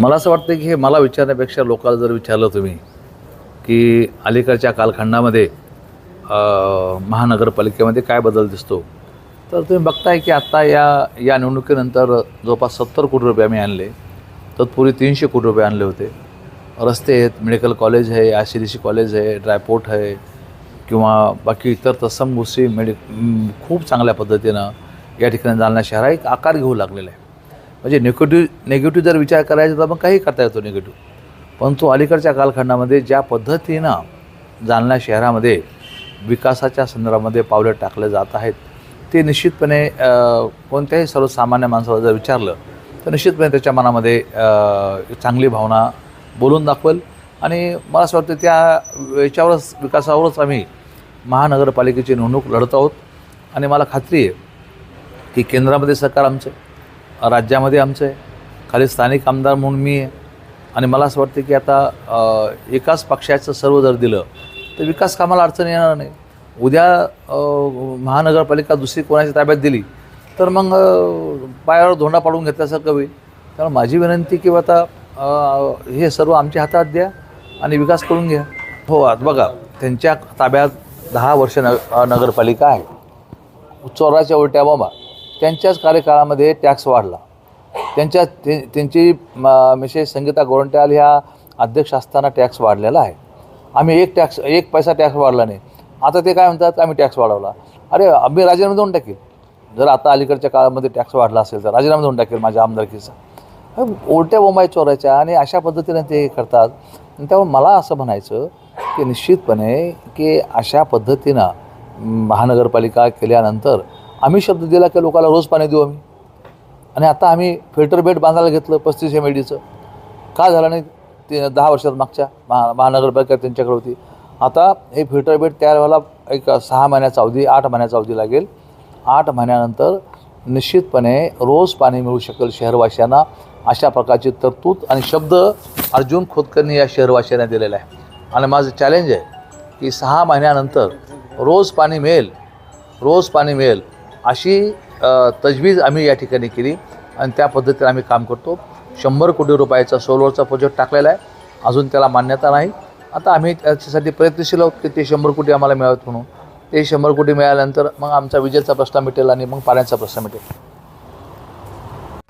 मला असं वाटतं की हे मला विचारण्यापेक्षा लोकांना जर विचारलं तुम्ही की अलीकडच्या कालखंडामध्ये महानगरपालिकेमध्ये काय बदल दिसतो तर तुम्ही बघताय की आत्ता या या निवडणुकीनंतर जवळपास सत्तर कोटी रुपये आम्ही आणले. तत्पूर्वी तीनशे कोटी रुपये आणले होते. रस्ते आहेत मेडिकल कॉलेज आहे I C D C college आहे ड्रायपोर्ट आहे किंवा बाकी इतर तत्सम गोष्टी मेडि खूप चांगल्या पद्धतीनं या ठिकाणी जालना शहर एक आकार घेऊ लागलेला आहे. म्हणजे निगेटिव्ह निगेटिव्ह जर विचार करायचा तर मग काही करता येतो निगेटिव्ह परंतु अलीकडच्या कालखंडामध्ये ज्या पद्धतीनं जालना शहरामध्ये विकासाच्या संदर्भामध्ये पावलं टाकले जात आहेत ते निश्चितपणे कोणत्याही सर्वसामान्य माणसाला जर विचारलं तर निश्चितपणे त्याच्या मनामध्ये चांगली भावना बोलून दाखवेल. आणि मला असं वाटतं त्या याच्यावरच विकासावरच आम्ही महानगरपालिकेची निवडणूक लढत आहोत. आणि मला खात्री आहे की केंद्रामध्ये सरकार आमचं राज्यामध्ये आमचं आहे. खाली स्थानिक आमदार म्हणून मी आहे. आणि मला असं वाटतं की आता एकाच पक्षाचं सर्व जर दिलं तर विकास कामाला अडचण येणार नाही. उद्या महानगरपालिका दुसरी कोणाच्या ताब्यात दिली तर मग पायावर धोंडा पाडून घेतल्यासारखं होईल. त्यामुळे माझी विनंती किंवा आता हे सर्व आमच्या हातात द्या आणि विकास करून घ्या. हो आता बघा त्यांच्या ताब्यात दहा वर्ष न नगरपालिका आहे. चोराच्या उलट्या बाबा. त्यांच्याच कार्यकाळामध्ये टॅक्स वाढला. त्यांच्या ते त्यांची मिसेस संगीता गोरंट्याल ह्या अध्यक्ष असताना टॅक्स वाढलेला आहे. आम्ही एक टॅक्स एक पैसा टॅक्स वाढला नाही. आता ते काय म्हणतात? आम्ही टॅक्स वाढवला. अरे आम्ही राजीनामा देऊन टाकेल. जर आता अलीकडच्या काळामध्ये टॅक्स वाढला असेल तर राजीनामा देऊन टाकेल माझ्या आमदारकीचा. उलट्या बोंबाय चोरायच्या आणि अशा पद्धतीने ते करतात. आणि त्यामुळे मला असं म्हणायचं की निश्चितपणे की अशा पद्धतीनं महानगरपालिका केल्यानंतर आम्ही शब्द दिला की लोकांना रोज पाणी देऊ आम्ही. आणि आता आम्ही फिल्टर बेड बांधायला घेतलं पस्तीस एम डीचं का झालं नाही? ते दहा वर्षात मागच्या महा महानगरपालिका त्यांच्याकडे होती. आता हे फिल्टर बेड तयार व्हायला एक सहा महिन्याचा अवधी आठ महिन्याचा अवधी लागेल. आठ महिन्यानंतर निश्चितपणे रोज पाणी मिळू शकेल शहरवासियांना अशा प्रकारची तरतूद आणि शब्द अर्जुन खोतकरनी या शहरवासियांना दिलेला आहे. आणि माझं चॅलेंज आहे की सहा महिन्यानंतर रोज पाणी मिळेल रोज पाणी मिळेल अशी तजवीज आम्ही या ठिकाणी केली आणि त्या पद्धतीने आम्ही काम करतो. शंभर कोटी रुपयाचा सोलरचा प्रोजेक्ट टाकलेला आहे. अजून त्याला मान्यता नाही. आता आम्ही त्याच्यासाठी प्रयत्नशील आहोत की ते शंभर कोटी आम्हाला मिळावेत म्हणून. ते शंभर कोटी मिळाल्यानंतर मग आमचा विजेचा प्रश्न मिटेल आणि मग पाण्याचा प्रश्न मिटेल.